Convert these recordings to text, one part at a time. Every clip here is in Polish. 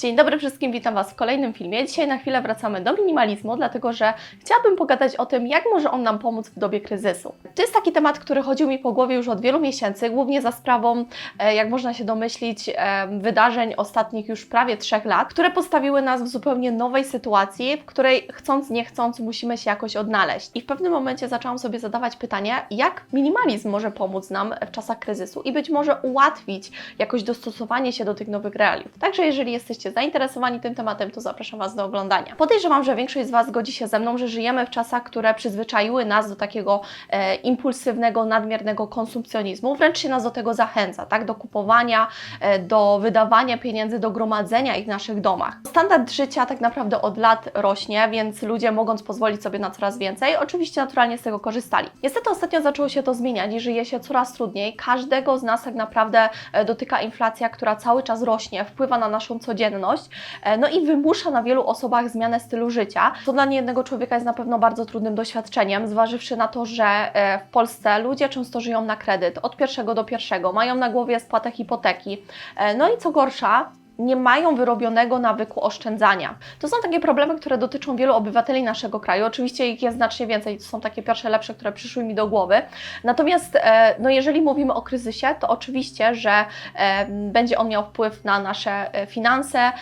Dzień dobry wszystkim, witam Was w kolejnym filmie. Dzisiaj na chwilę wracamy do minimalizmu, dlatego że chciałabym pogadać o tym, jak może on nam pomóc w dobie kryzysu. To jest taki temat, który chodził mi po głowie już od wielu miesięcy, głównie za sprawą, e, jak można się domyślić, e, wydarzeń ostatnich już prawie trzech lat, które postawiły nas w zupełnie nowej sytuacji, w której chcąc, nie chcąc, musimy się jakoś odnaleźć. I w pewnym momencie zaczęłam sobie zadawać pytanie, jak minimalizm może pomóc nam w czasach kryzysu i być może ułatwić jakoś dostosowanie się do tych nowych realiów. Także jeżeli jesteście zainteresowani tym tematem, to zapraszam Was do oglądania. Podejrzewam, że większość z Was zgodzi się ze mną, że żyjemy w czasach, które przyzwyczaiły nas do takiego e, impulsywnego, nadmiernego konsumpcjonizmu, wręcz się nas do tego zachęca, tak? Do kupowania, e, do wydawania pieniędzy, do gromadzenia ich w naszych domach. Standard życia tak naprawdę od lat rośnie, więc ludzie mogąc pozwolić sobie na coraz więcej, oczywiście naturalnie z tego korzystali. Niestety ostatnio zaczęło się to zmieniać i żyje się coraz trudniej. Każdego z nas tak naprawdę e, dotyka inflacja, która cały czas rośnie, wpływa na naszą codzienność, e, no i wymusza na wielu osobach zmianę stylu życia, co dla niejednego człowieka jest na pewno bardzo trudnym doświadczeniem, zważywszy na to, że e, w Polsce ludzie często żyją na kredyt od pierwszego do pierwszego, mają na głowie spłatę hipoteki, e, no i co gorsza, nie mają wyrobionego nawyku oszczędzania. To są takie problemy, które dotyczą wielu obywateli naszego kraju. Oczywiście ich jest znacznie więcej, to są takie pierwsze lepsze, które przyszły mi do głowy. Natomiast e, no jeżeli mówimy o kryzysie, to oczywiście, że e, będzie on miał wpływ na nasze e, finanse,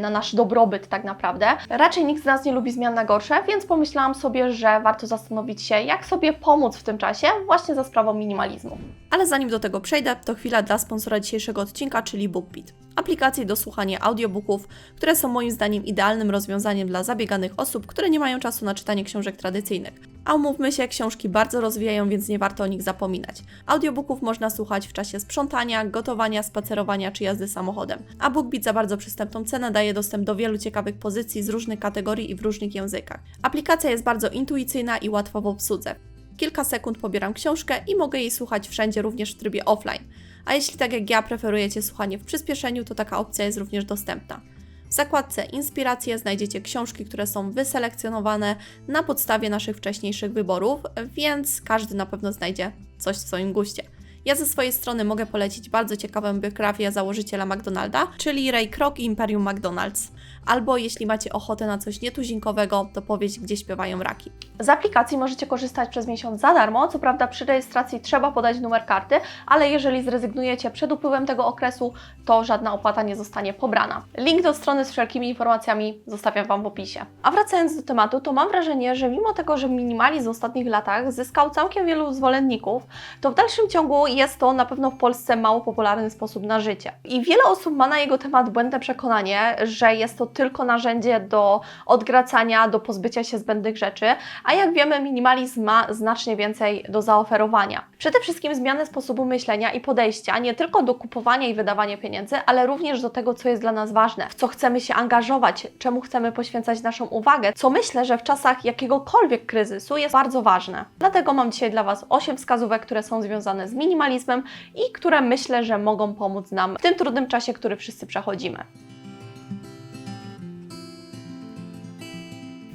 na nasz dobrobyt tak naprawdę. Raczej nikt z nas nie lubi zmian na gorsze, więc pomyślałam sobie, że warto zastanowić się, jak sobie pomóc w tym czasie właśnie za sprawą minimalizmu. Ale zanim do tego przejdę, to chwila dla sponsora dzisiejszego odcinka, czyli BookBeat. Aplikacji do słuchania audiobooków, które są moim zdaniem idealnym rozwiązaniem dla zabieganych osób, które nie mają czasu na czytanie książek tradycyjnych. A umówmy się, książki bardzo rozwijają, więc nie warto o nich zapominać. Audiobooków można słuchać w czasie sprzątania, gotowania, spacerowania czy jazdy samochodem. A BookBeat za bardzo przystępną cenę daje dostęp do wielu ciekawych pozycji z różnych kategorii i w różnych językach. Aplikacja jest bardzo intuicyjna i łatwa w obsłudze. Kilka sekund pobieram książkę i mogę jej słuchać wszędzie, również w trybie offline. A jeśli tak jak ja preferujecie słuchanie w przyspieszeniu, to taka opcja jest również dostępna. W zakładce Inspiracje znajdziecie książki, które są wyselekcjonowane na podstawie naszych wcześniejszych wyborów, więc każdy na pewno znajdzie coś w swoim guście. Ja ze swojej strony mogę polecić bardzo ciekawą biografię założyciela McDonalda, czyli Ray Kroc i Imperium McDonald's. Albo jeśli macie ochotę na coś nietuzinkowego, to powieść, gdzie śpiewają raki. Z aplikacji możecie korzystać przez miesiąc za darmo. Co prawda przy rejestracji trzeba podać numer karty, ale jeżeli zrezygnujecie przed upływem tego okresu, to żadna opłata nie zostanie pobrana. Link do strony z wszelkimi informacjami zostawiam Wam w opisie. A wracając do tematu, to mam wrażenie, że mimo tego, że minimalizm w ostatnich latach zyskał całkiem wielu zwolenników, to w dalszym ciągu jest to na pewno w Polsce mało popularny sposób na życie. I wiele osób ma na jego temat błędne przekonanie, że jest to tylko narzędzie do odgracania, do pozbycia się zbędnych rzeczy, a jak wiemy, minimalizm ma znacznie więcej do zaoferowania. Przede wszystkim zmianę sposobu myślenia i podejścia nie tylko do kupowania i wydawania pieniędzy, ale również do tego, co jest dla nas ważne, w co chcemy się angażować, czemu chcemy poświęcać naszą uwagę, co myślę, że w czasach jakiegokolwiek kryzysu jest bardzo ważne. Dlatego mam dzisiaj dla Was 8 wskazówek, które są związane z minimalizmem i które myślę, że mogą pomóc nam w tym trudnym czasie, który wszyscy przechodzimy.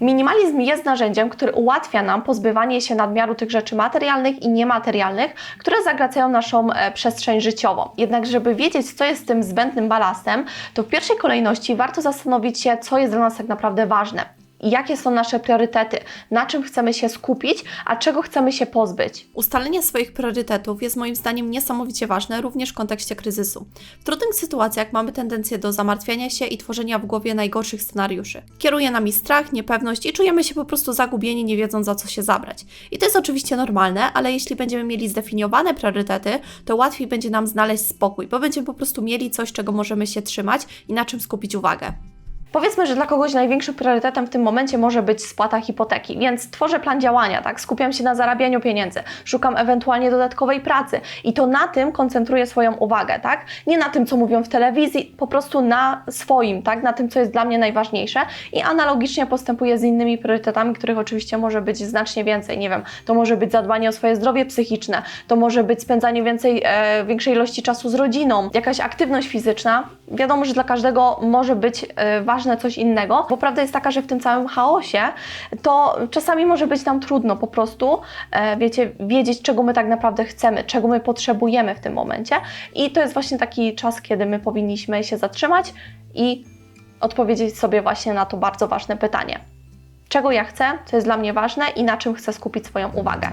Minimalizm jest narzędziem, który ułatwia nam pozbywanie się nadmiaru tych rzeczy materialnych i niematerialnych, które zagracają naszą e, przestrzeń życiową. Jednak, żeby wiedzieć, co jest tym zbędnym balastem, to w pierwszej kolejności warto zastanowić się, co jest dla nas tak naprawdę ważne. Jakie są nasze priorytety, na czym chcemy się skupić, a czego chcemy się pozbyć. Ustalenie swoich priorytetów jest moim zdaniem niesamowicie ważne również w kontekście kryzysu. W trudnych sytuacjach mamy tendencję do zamartwiania się i tworzenia w głowie najgorszych scenariuszy. Kieruje nami strach, niepewność i czujemy się po prostu zagubieni, nie wiedząc za co się zabrać. I to jest oczywiście normalne, ale jeśli będziemy mieli zdefiniowane priorytety, to łatwiej będzie nam znaleźć spokój, bo będziemy po prostu mieli coś, czego możemy się trzymać i na czym skupić uwagę. Powiedzmy, że dla kogoś największym priorytetem w tym momencie może być spłata hipoteki, więc tworzę plan działania, tak? Skupiam się na zarabianiu pieniędzy, szukam ewentualnie dodatkowej pracy i to na tym koncentruję swoją uwagę, tak? Nie na tym, co mówią w telewizji, po prostu na swoim, tak? Na tym, co jest dla mnie najważniejsze i analogicznie postępuję z innymi priorytetami, których oczywiście może być znacznie więcej. Nie wiem, to może być zadbanie o swoje zdrowie psychiczne, to może być spędzanie więcej, e, większej ilości czasu z rodziną, jakaś aktywność fizyczna. Wiadomo, że dla każdego może być e, ważne coś innego, bo prawda jest taka, że w tym całym chaosie to czasami może być nam trudno po prostu, e, wiecie, wiedzieć, czego my tak naprawdę chcemy, czego my potrzebujemy w tym momencie. I to jest właśnie taki czas, kiedy my powinniśmy się zatrzymać i odpowiedzieć sobie właśnie na to bardzo ważne pytanie. Czego ja chcę, co jest dla mnie ważne i na czym chcę skupić swoją uwagę.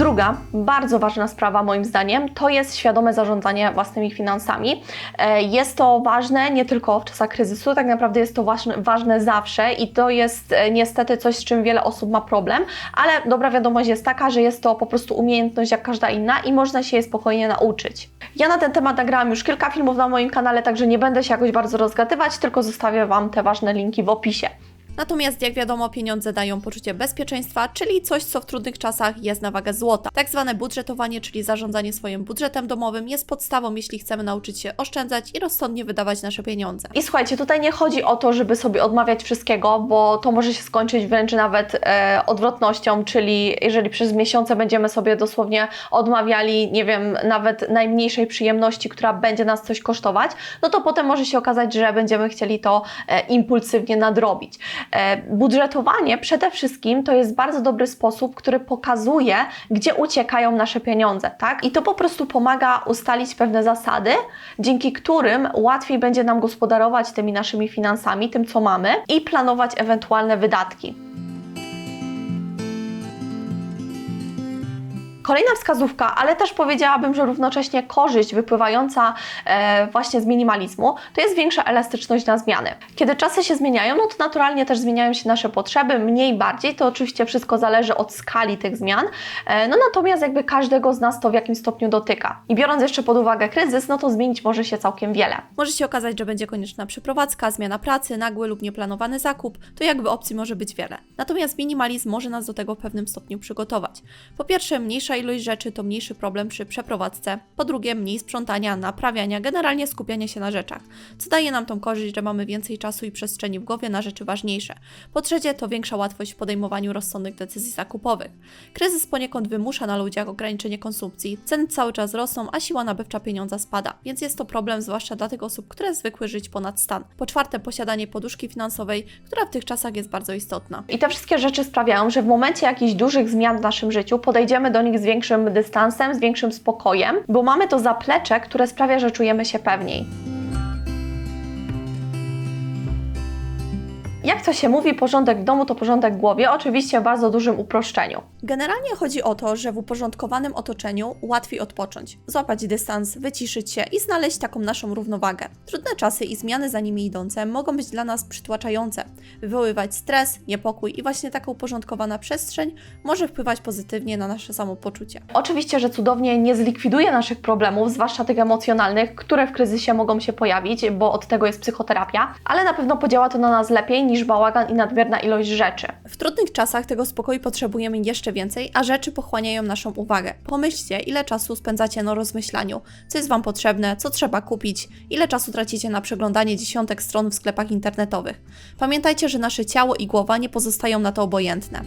Druga, bardzo ważna sprawa moim zdaniem, to jest świadome zarządzanie własnymi finansami. E, Jest to ważne nie tylko w czasach kryzysu, tak naprawdę jest to ważne, zawsze i to jest e, niestety coś, z czym wiele osób ma problem, ale dobra wiadomość jest taka, że jest to po prostu umiejętność jak każda inna i można się jej spokojnie nauczyć. Ja na ten temat nagrałam już kilka filmów na moim kanale, także nie będę się jakoś bardzo rozgadywać, tylko zostawię Wam te ważne linki w opisie. Natomiast jak wiadomo, pieniądze dają poczucie bezpieczeństwa, czyli coś, co w trudnych czasach jest na wagę złota. Tak zwane budżetowanie, czyli zarządzanie swoim budżetem domowym, jest podstawą, jeśli chcemy nauczyć się oszczędzać i rozsądnie wydawać nasze pieniądze. I słuchajcie, tutaj nie chodzi o to, żeby sobie odmawiać wszystkiego, bo to może się skończyć wręcz nawet e, odwrotnością, czyli jeżeli przez miesiące będziemy sobie dosłownie odmawiali, nie wiem, nawet najmniejszej przyjemności, która będzie nas coś kosztować, no to potem może się okazać, że będziemy chcieli to e, impulsywnie nadrobić. E, budżetowanie przede wszystkim to jest bardzo dobry sposób, który pokazuje, gdzie uciekają nasze pieniądze, tak? I to po prostu pomaga ustalić pewne zasady, dzięki którym łatwiej będzie nam gospodarować tymi naszymi finansami, tym co mamy i planować ewentualne wydatki. Kolejna wskazówka, ale też powiedziałabym, że równocześnie korzyść wypływająca e, właśnie z minimalizmu, to jest większa elastyczność na zmiany. Kiedy czasy się zmieniają, no to naturalnie też zmieniają się nasze potrzeby, mniej bardziej, to oczywiście wszystko zależy od skali tych zmian, e, no natomiast jakby każdego z nas to w jakimś stopniu dotyka. I biorąc jeszcze pod uwagę kryzys, no to zmienić może się całkiem wiele. Może się okazać, że będzie konieczna przeprowadzka, zmiana pracy, nagły lub nieplanowany zakup, to jakby opcji może być wiele. Natomiast minimalizm może nas do tego w pewnym stopniu przygotować. Po pierwsze, mniejsza ilość rzeczy to mniejszy problem przy przeprowadzce. Po drugie, mniej sprzątania, naprawiania, generalnie skupiania się na rzeczach, co daje nam tą korzyść, że mamy więcej czasu i przestrzeni w głowie na rzeczy ważniejsze. Po trzecie, to większa łatwość w podejmowaniu rozsądnych decyzji zakupowych. Kryzys poniekąd wymusza na ludziach ograniczenie konsumpcji, ceny cały czas rosną, a siła nabywcza pieniądza spada, więc jest to problem zwłaszcza dla tych osób, które zwykły żyć ponad stan. Po czwarte, posiadanie poduszki finansowej, która w tych czasach jest bardzo istotna. I te wszystkie rzeczy sprawiają, że w momencie jakichś dużych zmian w naszym życiu podejdziemy do nich z większym dystansem, z większym spokojem, bo mamy to zaplecze, które sprawia, że czujemy się pewniej. Jak to się mówi, porządek w domu to porządek w głowie, oczywiście w bardzo dużym uproszczeniu. Generalnie chodzi o to, że w uporządkowanym otoczeniu łatwiej odpocząć, złapać dystans, wyciszyć się i znaleźć taką naszą równowagę. Trudne czasy i zmiany za nimi idące mogą być dla nas przytłaczające, wywoływać stres, niepokój i właśnie taka uporządkowana przestrzeń może wpływać pozytywnie na nasze samopoczucie. Oczywiście, że cudownie nie zlikwiduje naszych problemów, zwłaszcza tych emocjonalnych, które w kryzysie mogą się pojawić, bo od tego jest psychoterapia, ale na pewno podziała to na nas lepiej niż bałagan i nadmierna ilość rzeczy. W trudnych czasach tego spokoju potrzebujemy jeszcze więcej, a rzeczy pochłaniają naszą uwagę. Pomyślcie, ile czasu spędzacie na rozmyślaniu, co jest Wam potrzebne, co trzeba kupić, ile czasu tracicie na przeglądanie dziesiątek stron w sklepach internetowych. Pamiętajcie, że nasze ciało i głowa nie pozostają na to obojętne.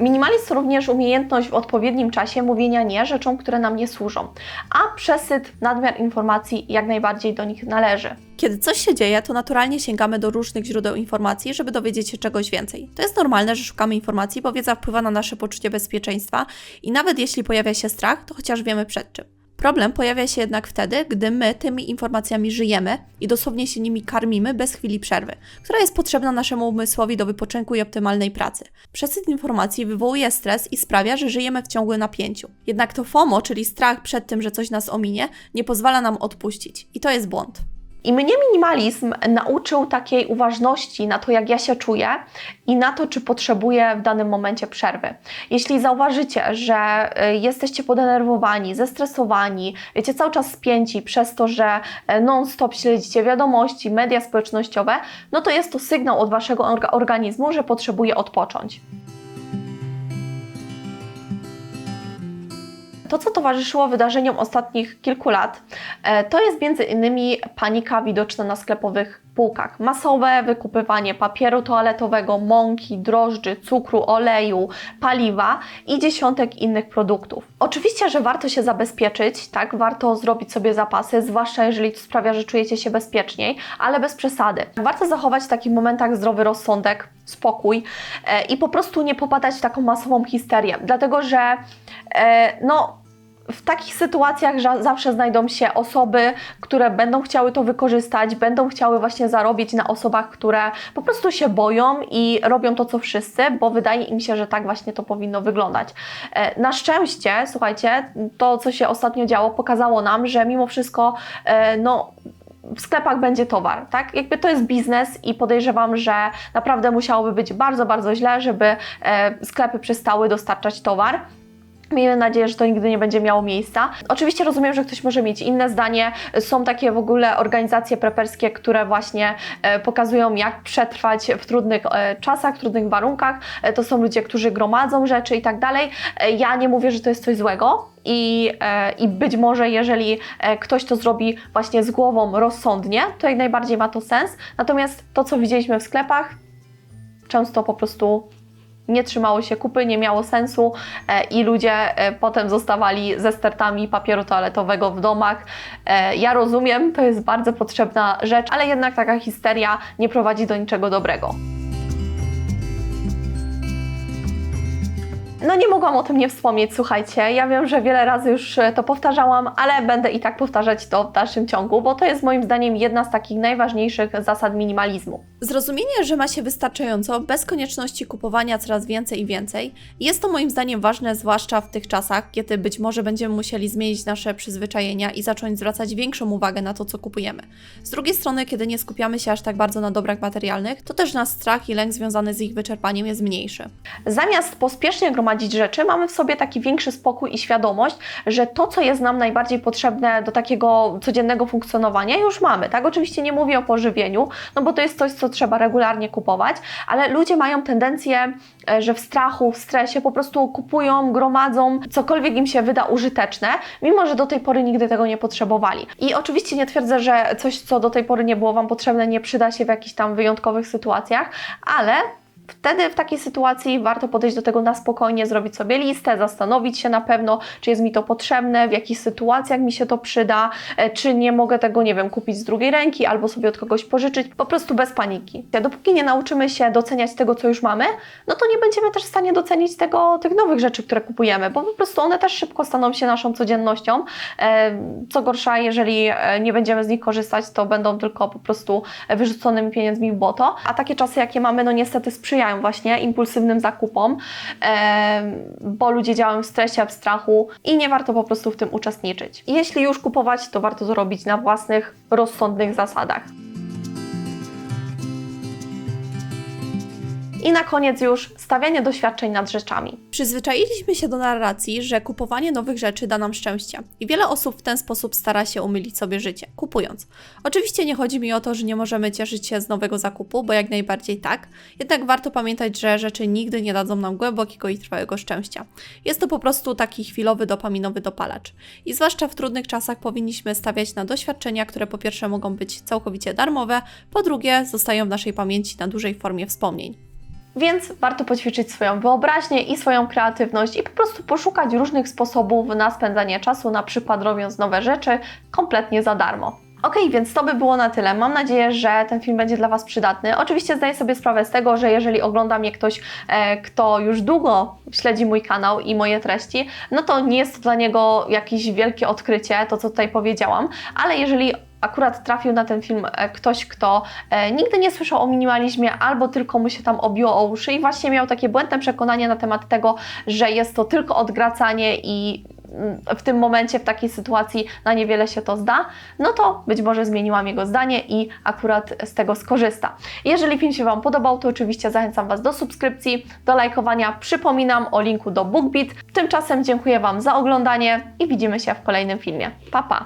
Minimalizm to również umiejętność w odpowiednim czasie mówienia nie rzeczom, które nam nie służą, a przesyt, nadmiar informacji jak najbardziej do nich należy. Kiedy coś się dzieje, to naturalnie sięgamy do różnych źródeł informacji, żeby dowiedzieć się czegoś więcej. To jest normalne, że szukamy informacji, bo wiedza wpływa na nasze poczucie bezpieczeństwa i nawet jeśli pojawia się strach, to chociaż wiemy przed czym. Problem pojawia się jednak wtedy, gdy my tymi informacjami żyjemy i dosłownie się nimi karmimy bez chwili przerwy, która jest potrzebna naszemu umysłowi do wypoczynku i optymalnej pracy. Przesyt informacji wywołuje stres i sprawia, że żyjemy w ciągłym napięciu. Jednak to FOMO, czyli strach przed tym, że coś nas ominie, nie pozwala nam odpuścić. I to jest błąd. I mnie minimalizm nauczył takiej uważności na to, jak ja się czuję i na to, czy potrzebuję w danym momencie przerwy. Jeśli zauważycie, że y, jesteście podenerwowani, zestresowani, wiecie, cały czas spięci przez to, że y, non-stop śledzicie wiadomości, media społecznościowe, no to jest to sygnał od waszego orga- organizmu, że potrzebuje odpocząć. To, co towarzyszyło wydarzeniom ostatnich kilku lat, e, to jest między innymi panika widoczna na sklepowych półkach. Masowe wykupywanie papieru toaletowego, mąki, drożdży, cukru, oleju, paliwa i dziesiątek innych produktów. Oczywiście, że warto się zabezpieczyć, tak? Warto zrobić sobie zapasy, zwłaszcza jeżeli to sprawia, że czujecie się bezpieczniej, ale bez przesady. Warto zachować w takich momentach zdrowy rozsądek, spokój e, i po prostu nie popadać w taką masową histerię, dlatego że e, no w takich sytuacjach zawsze znajdą się osoby, które będą chciały to wykorzystać, będą chciały właśnie zarobić na osobach, które po prostu się boją i robią to, co wszyscy, bo wydaje im się, że tak właśnie to powinno wyglądać. E, Na szczęście, słuchajcie, to, co się ostatnio działo, pokazało nam, że mimo wszystko, e, no, w sklepach będzie towar, tak? Jakby to jest biznes i podejrzewam, że naprawdę musiałoby być bardzo, bardzo źle, żeby e, sklepy przestały dostarczać towar. Miejmy nadzieję, że to nigdy nie będzie miało miejsca. Oczywiście rozumiem, że ktoś może mieć inne zdanie. Są takie w ogóle organizacje preperskie, które właśnie e, pokazują, jak przetrwać w trudnych e, czasach, trudnych warunkach. E, to są ludzie, którzy gromadzą rzeczy i tak dalej. Ja nie mówię, że to jest coś złego. I, I być może, jeżeli ktoś to zrobi właśnie z głową rozsądnie, to jak najbardziej ma to sens. Natomiast to, co widzieliśmy w sklepach, często po prostu nie trzymało się kupy, nie miało sensu e, i ludzie e, potem zostawali ze stertami papieru toaletowego w domach. E, ja rozumiem, to jest bardzo potrzebna rzecz, ale jednak taka histeria nie prowadzi do niczego dobrego. No nie mogłam o tym nie wspomnieć, słuchajcie. Ja wiem, że wiele razy już e, to powtarzałam, ale będę i tak powtarzać to w dalszym ciągu, bo to jest moim zdaniem jedna z takich najważniejszych zasad minimalizmu. Zrozumienie, że ma się wystarczająco, bez konieczności kupowania coraz więcej i więcej, jest to moim zdaniem ważne, zwłaszcza w tych czasach, kiedy być może będziemy musieli zmienić nasze przyzwyczajenia i zacząć zwracać większą uwagę na to, co kupujemy. Z drugiej strony, kiedy nie skupiamy się aż tak bardzo na dobrach materialnych, to też nasz strach i lęk związany z ich wyczerpaniem jest mniejszy. Zamiast pospiesznie gromadzić rzeczy, mamy w sobie taki większy spokój i świadomość, że to, co jest nam najbardziej potrzebne do takiego codziennego funkcjonowania, już mamy. Tak, oczywiście nie mówię o pożywieniu, no bo to jest coś, co trzeba regularnie kupować, ale ludzie mają tendencję, e, że w strachu, w stresie po prostu kupują, gromadzą cokolwiek im się wyda użyteczne, mimo że do tej pory nigdy tego nie potrzebowali. I oczywiście nie twierdzę, że coś, co do tej pory nie było Wam potrzebne, nie przyda się w jakichś tam wyjątkowych sytuacjach, ale Wtedy w takiej sytuacji warto podejść do tego na spokojnie, zrobić sobie listę, zastanowić się na pewno, czy jest mi to potrzebne, w jakich sytuacjach mi się to przyda, e, czy nie mogę tego, nie wiem, kupić z drugiej ręki albo sobie od kogoś pożyczyć, po prostu bez paniki. Dopóki nie nauczymy się doceniać tego, co już mamy, no to nie będziemy też w stanie docenić tego, tych nowych rzeczy, które kupujemy, bo po prostu one też szybko staną się naszą codziennością. E, Co gorsza, jeżeli e, nie będziemy z nich korzystać, to będą tylko po prostu wyrzuconymi pieniędzmi w błoto, a takie czasy, jakie mamy, no niestety sprzyjają właśnie impulsywnym zakupom, bo ludzie działają w stresie, w strachu i nie warto po prostu w tym uczestniczyć. Jeśli już kupować, to warto to robić na własnych, rozsądnych zasadach. I na koniec już stawianie doświadczeń nad rzeczami. Przyzwyczailiśmy się do narracji, że kupowanie nowych rzeczy da nam szczęście i wiele osób w ten sposób stara się umylić sobie życie, kupując. Oczywiście nie chodzi mi o to, że nie możemy cieszyć się z nowego zakupu, bo jak najbardziej tak, jednak warto pamiętać, że rzeczy nigdy nie dadzą nam głębokiego i trwałego szczęścia. Jest to po prostu taki chwilowy dopaminowy dopalacz. I zwłaszcza w trudnych czasach powinniśmy stawiać na doświadczenia, które po pierwsze mogą być całkowicie darmowe, po drugie zostają w naszej pamięci na dłużej w formie wspomnień. Więc warto poćwiczyć swoją wyobraźnię i swoją kreatywność i po prostu poszukać różnych sposobów na spędzanie czasu, na przykład robiąc nowe rzeczy kompletnie za darmo. Ok, więc to by było na tyle. Mam nadzieję, że ten film będzie dla Was przydatny. Oczywiście zdaję sobie sprawę z tego, że jeżeli ogląda mnie ktoś, e, kto już długo śledzi mój kanał i moje treści, no to nie jest to dla niego jakieś wielkie odkrycie, to co tutaj powiedziałam, ale jeżeli akurat trafił na ten film e, ktoś, kto e, nigdy nie słyszał o minimalizmie albo tylko mu się tam obiło o uszy i właśnie miał takie błędne przekonanie na temat tego, że jest to tylko odgracanie i mm, w tym momencie, w takiej sytuacji na niewiele się to zda, no to być może zmieniłam jego zdanie i akurat z tego skorzysta. Jeżeli film się Wam podobał, to oczywiście zachęcam Was do subskrypcji, do lajkowania. Przypominam o linku do BookBeat. Tymczasem dziękuję Wam za oglądanie i widzimy się w kolejnym filmie. Pa, pa!